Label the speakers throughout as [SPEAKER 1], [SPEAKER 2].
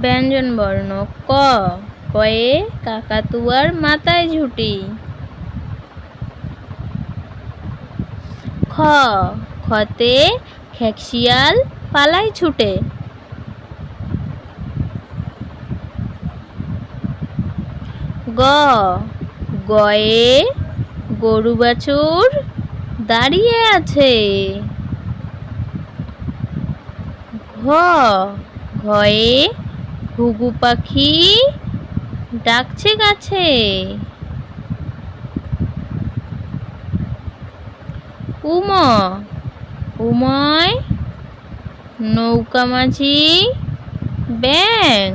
[SPEAKER 1] ব্যঞ্জন বর্ণ ক, কয়ে কাকাতুয়ার মাথায় ঝুঁটি। খ, খতে খেকশিয়াল পালাই ছুটে। গ, গয়ে গরু বাছুর দাঁড়িয়ে আছে। ঘ, ঘয়ে ঘুঘু পাখি ডাকছে গাছে। উম উময় নৌকা মাঝি, ব্যাং।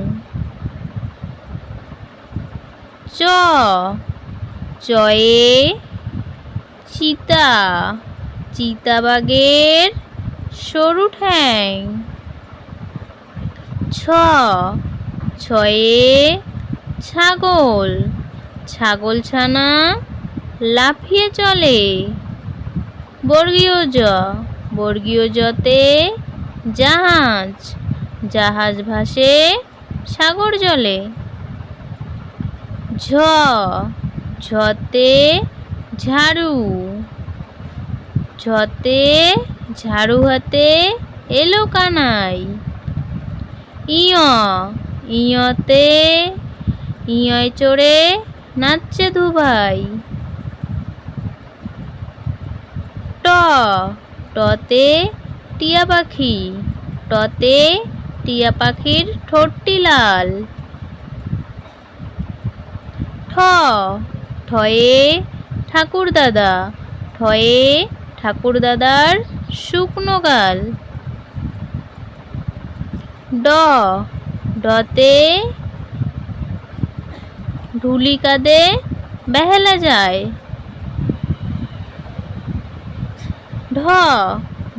[SPEAKER 1] চ, চয়ে চিতা চিতাবাগের সরু ঠ্যাং। ছ ছয়ে ছাগল। ছাগল ছানা লাফিয়ে চলে। বর্গীয় জ। বর্গীয় জতে জাহাজ। জাহাজ ভাসে সাগর জলে। ঝ। ঝতে ঝাড়ু। ঝতে ঝাড়ু হাতে এলো কানাই। ইয় ইয়তে, ইয়য় চড়ে নাচছে দুভাই ট, টতে টিয়া পাখি, টতে টিয়া পাখির ঠোঁটটি লাল। ঠ, ঠয়ে ঠাকুর দাদা, ঠয়ে ঠাকুর দাদার শুকনো গাল। ড ডতে ঢুলি কাঁদে বেহেলা যায়। ঢ,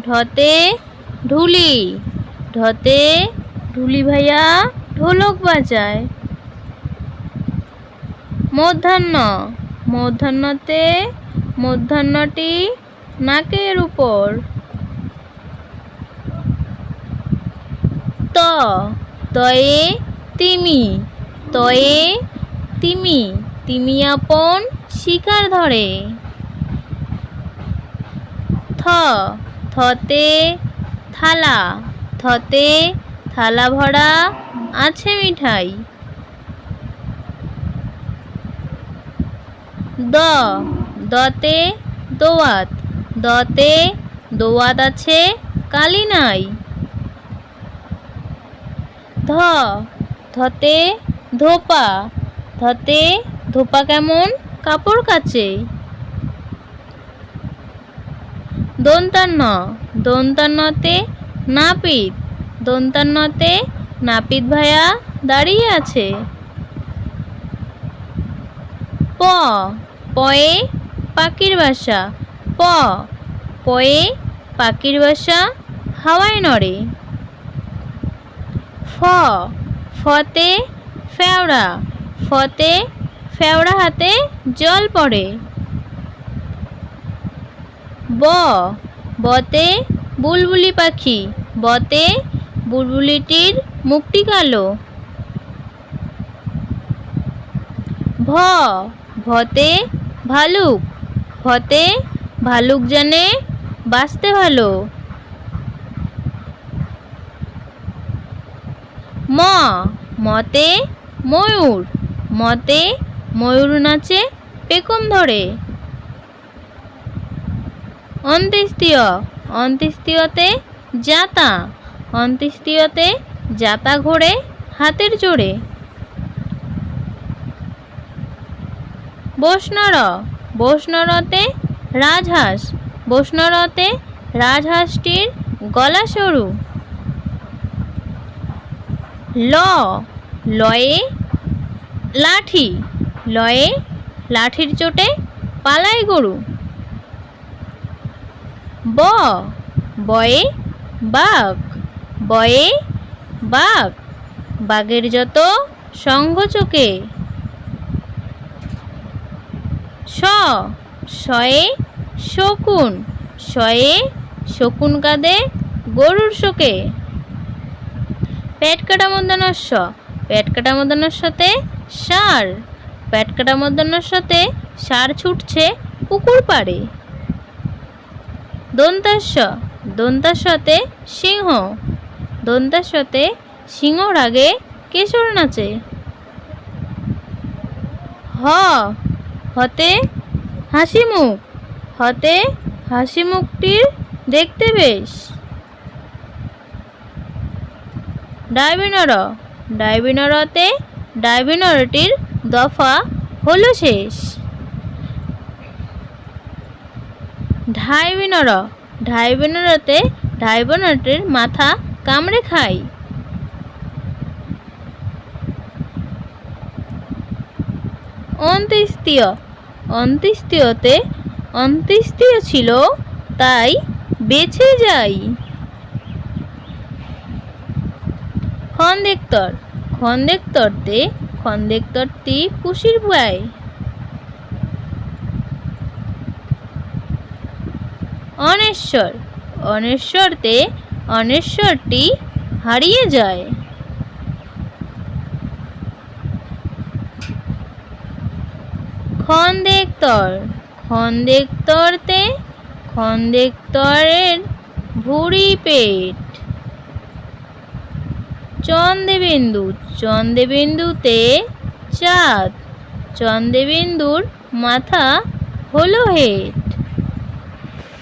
[SPEAKER 1] ঢতে ঢুলি ঢতে ঢুলি ভাইয়া ঢোলক বাজায়। মধ্যাহ্ন, মধ্যাহ্নতে মধ্যাহ্নটি নাকের উপর। ত তয়ে তিমি তয়ে তিমি তিমি আপন শিকার ধরে। থ, থতে থালা থতে থালা ভরা আছে মিঠাই। দ, দতে দোয়াত দতে দোয়াত আছে কালি নাই। ধ, ধতে ধোপা ধতে ধোপা কেমন? কাপড় কাচে। দন্তান্ন, দন্তান্নতে নাপিত দন্তান্নতে নাপিত ভাইয়া দাঁড়িয়ে আছে। প, পয়ে পাখির বাসা, প, পয়ে পাখির বাসা হাওয়ায় নড়ে। ফ, ফতে ফেওড়া ফতে ফেওড়া হাতে জল পড়ে। ব, বতে বুলবুলি পাখি, বতে বুলবুলিটির মুখটি কালো। ভ, ভতে ভালুক ভতে ভালুক জানে বাঁচতে ভালো। ম, মতে ময়ূর মতে ময়ূর নাচে পেকম ধরে। অন্ত্যেষ্টিয়, অন্ত্যেষ্টিয়তে জাতা অন্ত্যেষ্টিয়তে জাতা ঘোরে হাতের জোরে। বৈষ্ণর, বৈষ্ণরতে রাজহাঁস, বৈষ্ণরতে রাজহাঁসটির গলা সরু ল, লয়ে লাঠি, লয়ে লাঠির চোটে পালায় গরু। ব, বয়ে বাঘ বয়ে বাঘ, বাঘের যত সঙ্গ চোখে। স, শয়ে শকুন শয়ে শকুন কাঁদে গরুর শোকে। পেট কাটা মধ্যাহ্নস্য পেট কাটা মধ্যাহ্নস্যতে সার। পেট কাটা মধ্যাহ্নস্যতে সার ছুটছে পুকুর পাড়ে। দন্তাস্য। দন্তাস্যতে সিংহ। দন্তাস্যতে সিংহ রাগে কেশর নাচে। হ। হতে হাসি মুখ হতে হাসি মুখটির দেখতে বেশ। ডাইবিনর। ডাইবিনরতে ডাইবিনরটির দফা হলো শেষ। ঢাইবিনর ঢাইবিনরতে ঢাইবিনরটির মাথা কামড়ে খায়। অন্ত্যেষ্টিয়। অন্ত্যেষ্টিয়তে অন্ত্যেষ্টিয় ছিল, তাই বেঁচে যাই খন্দেক্তর খন্দেক্তরতে খন্দেক্তরটি পুষির পায় অনেশ্বর, অনেশ্বরতে অনেশ্বরটি হারিয়ে যায়। খন্দেক্তর খন্দেক্তরতে খন্দেক্তরের ভুঁড়ি পেট। চন্দ্রবিন্দু চন্দ্রবিন্দুতে চাঁদ চন্দ্রবিন্দুর মাথা হলো হেড